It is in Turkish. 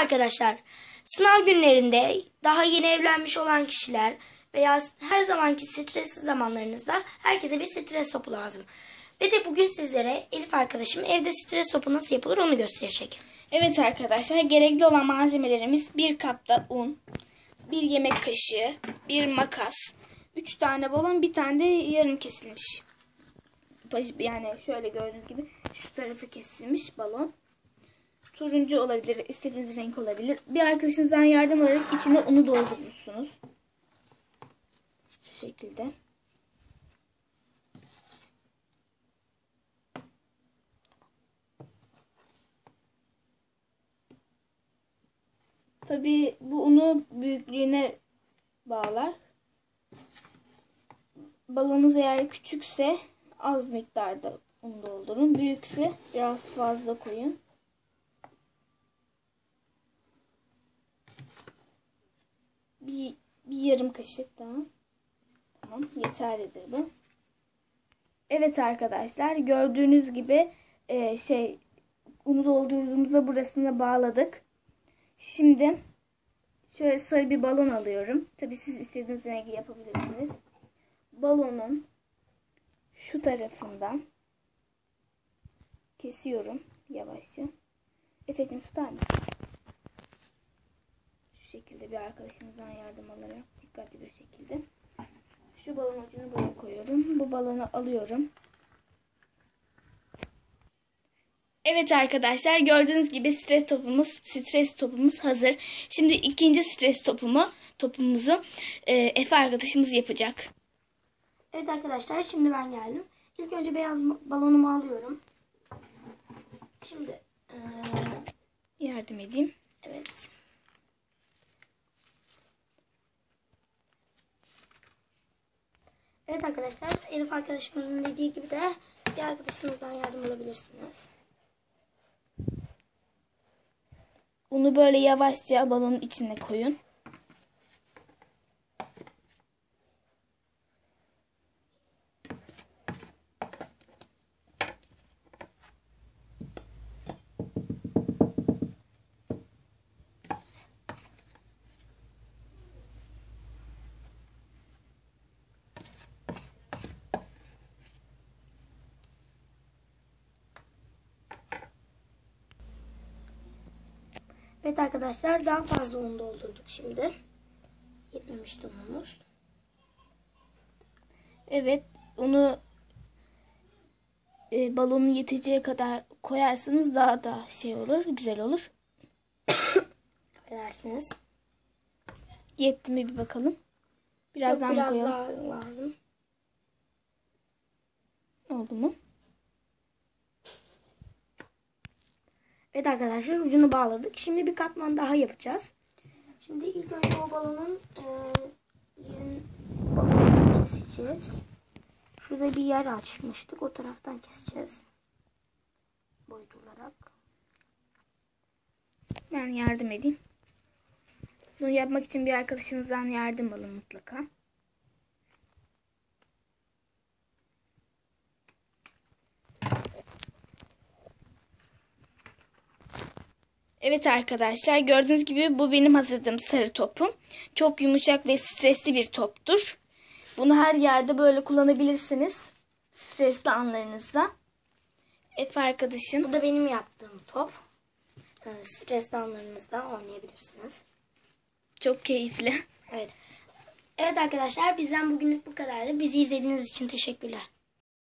arkadaşlar. Sınav günlerinde daha yeni evlenmiş olan kişiler veya her zamanki stresli zamanlarınızda herkese bir stres topu lazım. Ve de bugün sizlere Elif arkadaşım evde stres topu nasıl yapılır onu gösterecek. Evet arkadaşlar gerekli olan malzemelerimiz bir kapta un, bir yemek kaşığı, bir makas, üç tane balon, bir tane de yarım kesilmiş. Yani şöyle gördüğünüz gibi şu tarafı kesilmiş balon. Turuncu olabilir, istediğiniz renk olabilir. Bir arkadaşınızdan yardım alarak içine unu doldurursunuz. Şu şekilde. Tabii bu unu büyüklüğüne bağlar. Balonunuz eğer küçükse az miktarda un doldurun. Büyükse biraz fazla koyun. Bir, bir yarım kaşık daha. Tamam yeterlidir bu. Evet arkadaşlar gördüğünüz gibi e, şey unu doldurduğumuzda burasını bağladık. Şimdi şöyle sarı bir balon alıyorum. Tabi siz istediğiniz rengi yapabilirsiniz. Balonun şu tarafından kesiyorum yavaşça. Efendim tutar mısın? Şu şekilde bir arkadaşımızdan yardım alarak dikkatli bir şekilde. Şu balon ucunu buraya koyuyorum. Bu balonu alıyorum. Evet arkadaşlar gördüğünüz gibi stres topumuz stres topumuz hazır. Şimdi ikinci stres topumu topumuzu e, Efe arkadaşımız yapacak. Evet arkadaşlar şimdi ben geldim. İlk önce beyaz balonumu alıyorum. Şimdi eee, Yardım edeyim. evet. Evet arkadaşlar Elif arkadaşımızın dediği gibi de bir arkadaşınızdan yardım alabilirsiniz. Unu böyle yavaşça balonun içine koyun. Evet arkadaşlar daha fazla un doldurduk şimdi. Yetmemişti unumuz. Evet unu e, balonun yeteceği kadar koyarsanız daha da şey olur güzel olur. Affedersiniz. Yetti mi bir bakalım. Yok, Birazdan biraz koyalım. daha lazım. Oldu mu? Evet arkadaşlar ucunu bağladık. Şimdi bir katman daha yapacağız. Şimdi ilk önce o balonun e, yerin balonunu keseceğiz. Şurada bir yer açmıştık. O taraftan keseceğiz. Boyut olarak. Ben yardım edeyim. Bunu yapmak için bir arkadaşınızdan yardım alın mutlaka. Evet arkadaşlar gördüğünüz gibi bu benim hazırladığım sarı topum. Çok yumuşak ve stresli bir toptur. Bunu her yerde böyle kullanabilirsiniz. Stresli anlarınızda. Efe arkadaşım. Bu da benim yaptığım top. E, stresli anlarınızda oynayabilirsiniz. Çok keyifli. Evet. Evet arkadaşlar bizden bugünlük bu kadardı. Bizi izlediğiniz için teşekkürler.